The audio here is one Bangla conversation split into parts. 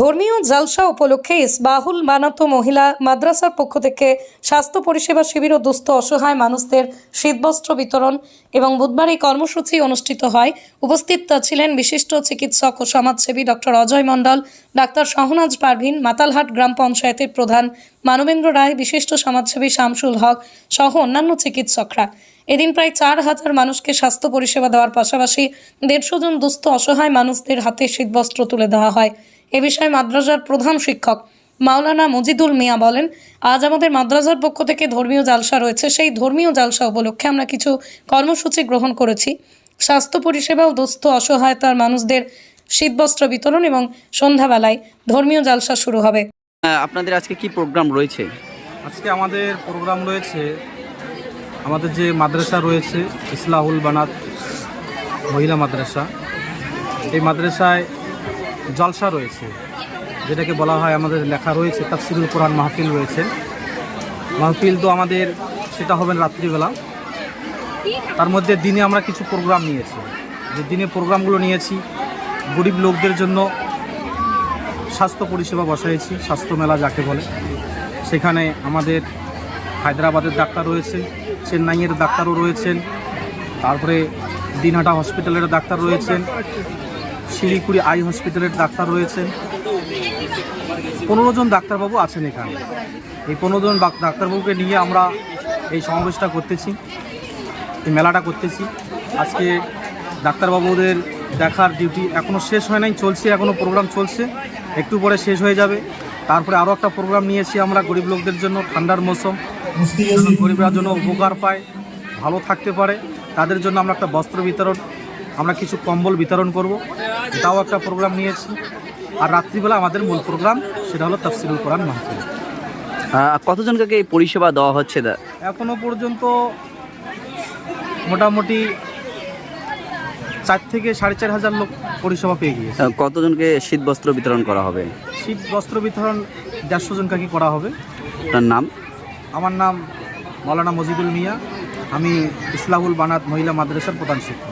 ধর্মীয় জালসা উপলক্ষে ইসবাহুল মানাত মহিলা মাদ্রাসার পক্ষ থেকে স্বাস্থ্য পরিষেবা শিবির ও দুস্থ অসহায় মানুষদের শীতবস্ত্র বিতরণ এবং বুধবার এই কর্মসূচি অনুষ্ঠিত হয়। উপস্থিত ছিলেন বিশিষ্ট চিকিৎসক ও সমাজসেবী ডক্টর অজয় মণ্ডল, ডাক্তার শাহনাজ পারভিন, মাতালহাট গ্রাম পঞ্চায়েতের প্রধান মানবেন্দ্র রায়, বিশিষ্ট সমাজসেবী শামসুল হক সহ অন্যান্য চিকিৎসকরা। এদিন প্রায় চার হাজার মানুষকে স্বাস্থ্য পরিষেবা দেওয়ার পাশাপাশি দেড়শো জন দুস্থ অসহায় মানুষদের হাতে শীতবস্ত্র তুলে দেওয়া হয়। এ বিষয়ে মাদ্রাসার প্রধান শিক্ষক মাওলানা মজিদুল মিয়া বলেন আজ আমাদের মাদ্রাসার পক্ষ থেকে ধর্মীয় জালসা রয়েছে সেই ধর্মীয় জালসা উপলক্ষে আমরা কিছু কর্মসূচি গ্রহণ করেছি। স্বাস্থ্য পরিষেবা ও দুস্থ অসহায়তার মানুষদের শীতবস্ত্র বিতরণ এবং সন্ধ্যাবেলায় ধর্মীয় জালসা শুরু হবে। আপনাদের আজকে কি প্রোগ্রাম রয়েছে? আজকে আমাদের প্রোগ্রাম রয়েছে আমাদের যে মাদ্রাসা রয়েছে ইসলাহুল বানাত মহিলা মাদ্রাসা এই মাদ্রাসায় জলসা রয়েছে, যেটাকে বলা হয়, আমাদের লেখা রয়েছে, তাফসিরুল কোরআন মাহফিল রয়েছে। মাহফিল তো আমাদের, সেটা হবে রাত্রিবেলা। তার মধ্যে দিনে আমরা কিছু প্রোগ্রাম নিয়েছি। যে দিনে প্রোগ্রামগুলো নিয়েছি, গরিব লোকদের জন্য স্বাস্থ্য পরিষেবা বসাইছি, স্বাস্থ্য মেলা যাকে বলে। সেখানে আমাদের হায়দ্রাবাদের ডাক্তার রয়েছে, চেন্নাইয়ের ডাক্তারও রয়েছেন, তারপরে দিনহাটা হসপিটালের ডাক্তার রয়েছেন। শিলিগুড়ি আই হসপিটালের ডাক্তার রয়েছেন। পনেরো জন ডাক্তারবাবু আছেন এখানে। এই পনেরো জন ডাক্তারবাবুকে নিয়ে আমরা এই সমাবেশটা করতেছি, এই মেলাটা করতেছি। আজকে ডাক্তারবাবুদের দেখার ডিউটি এখনও শেষ হয় নাই, চলছে এখনও প্রোগ্রাম চলছে। একটু পরে শেষ হয়ে যাবে। তারপরে আরও একটা প্রোগ্রাম নিয়েছি আমরা গরিব লোকদের জন্য, ঠান্ডার মৌসুম। গরিবরা জন্য উপকার পায়, ভালো থাকতে পারে, তাদের জন্য আমরা একটা বস্ত্র বিতরণ, আমরা কিছু কম্বল বিতরণ করব। এটাও একটা প্রোগ্রাম নিয়েছি। আর রাত্রিবেলা আমাদের মূল প্রোগ্রাম সেটা হলো তফসিলুল কোরআন মাহফিল। কতজনকে এই পরিষেবা দেওয়া হচ্ছে দা? এখনও পর্যন্ত মোটামুটি চার থেকে সাড়ে চার হাজার লোক পরিষেবা পেয়ে গিয়েছে। কতজনকে শীত বস্ত্র বিতরণ করা হবে? শীত বস্ত্র বিতরণ দেড়শো জন কাকি করা হবে? তার নাম? আমার নাম মৌলানা মজিদুল মিয়া। আমি ইসলাহুল বানাত মহিলা মাদ্রাসার প্রধান শিক্ষক।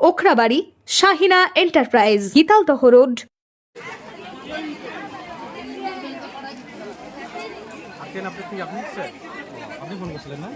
Okhrabari Shahina enterprise Gitaldaha road. আপনি ফোন করছিলেন না?